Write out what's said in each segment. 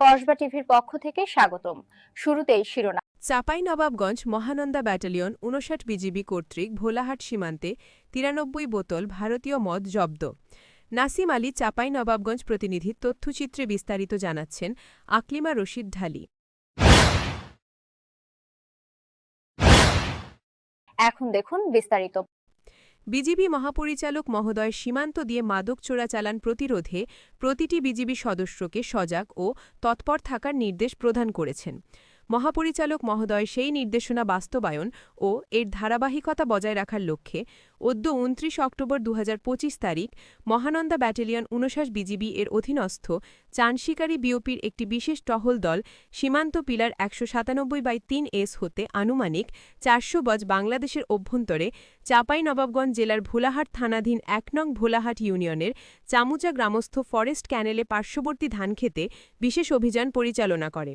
কসবা টিভির পক্ষ থেকে স্বাগতম। শুরুতেই শিরোনাম। চাঁপাইনবাবগঞ্জ মহানন্দা ব্যাটালিয়ন উনষাট বিজিবি কর্তৃক ভোলাহাট সীমান্তে তিরানব্বই বোতল ভারতীয় মদ জব্দ। নাসিম আলী চাঁপাইনবাবগঞ্জ প্রতিনিধি তথ্যচিত্রে বিস্তারিত জানাচ্ছেন আকলিমা রশিদ ঢালি। এখন দেখুন বিস্তারিত। বিজিবি মহাপরিচালক মহোদয় সীমান্ত দিয়ে মাদক চোরাচালান প্রতিরোধে প্রতিটি বিজিবি সদস্যকে সজাগ ও তৎপর থাকার নির্দেশ প্রদান করেছেন। মহাপরিচালক মহোদয় সেই নির্দেশনা বাস্তবায়ন ও এর ধারাবাহিকতা বজায় রাখার লক্ষ্যে অদ্য উনত্রিশ অক্টোবর দু হাজার পঁচিশ তারিখ মহানন্দা ব্যাটালিয়ন উনষাট বিজিবি এর অধীনস্থ চানশিকারী বিওপির একটি বিশেষ টহল দল সীমান্ত পিলার একশো সাতানব্বই বাই তিন এস হতে আনুমানিক চারশো বজ বাংলাদেশের অভ্যন্তরে চাঁপাইনবাবগঞ্জ জেলার ভোলাহাট থানাধীন এক নং ভোলাহাট ইউনিয়নের চামুচা গ্রামস্থ ফরেস্ট ক্যানেলে পার্শ্ববর্তী ধানক্ষেতে বিশেষ অভিযান পরিচালনা করে।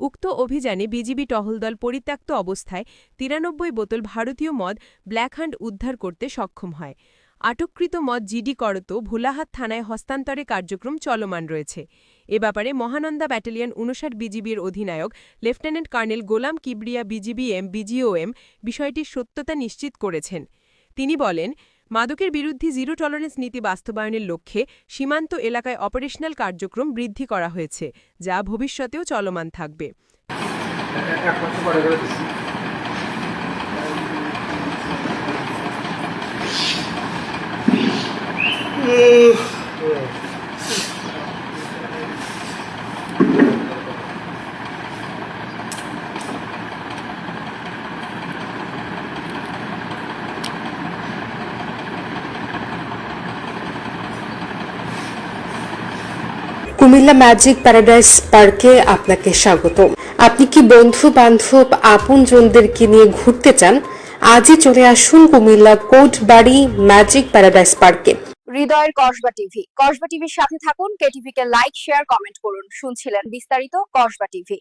উক্ত অভিযানে বিজিবি টহলদল পরিত্যক্ত অবস্থায় তিরানব্বই বোতল ভারতীয় মদ ব্ল্যাকহ্যান্ড উদ্ধার করতে সক্ষম হয়। আটককৃত মদ জিডি করত ভোলাহাট থানায় হস্তান্তরে কার্যক্রম চলমান রয়েছে। এ ব্যাপারে মহানন্দা ব্যাটালিয়ন উনষাট বিজিবির অধিনায়ক, lieutenant colonel Golam Kibria BGBM BGOM বিষয়টির সত্যতা নিশ্চিত করেছেন। তিনি বলেন মাদকের বিরুদ্ধে জিরো টলারেন্স নীতি বাস্তবায়নের লক্ষ্যে সীমান্ত এলাকায় অপারেশনাল কার্যক্রম বৃদ্ধি করা হয়েছে, যা ভবিষ্যতেও চলমান থাকবে। এক কুমিল্লা ম্যাজিক প্যারাডাইস পার্কে আপনাকে স্বাগত আপনি কি বন্ধু বান্ধব আপন জনদেরকে নিয়ে ঘুরতে চান? আজই চলে আসুন কুমিল্লা কোটবাড়ি ম্যাজিক প্যারাডাইস পার্কে। হৃদয়ের কসবা টিভি। কসবা টিভির সাথে থাকুন কেটিভি কে লাইক, শেয়ার, কমেন্ট করুন। শুনছিলেন বিস্তারিত কসবা টিভি।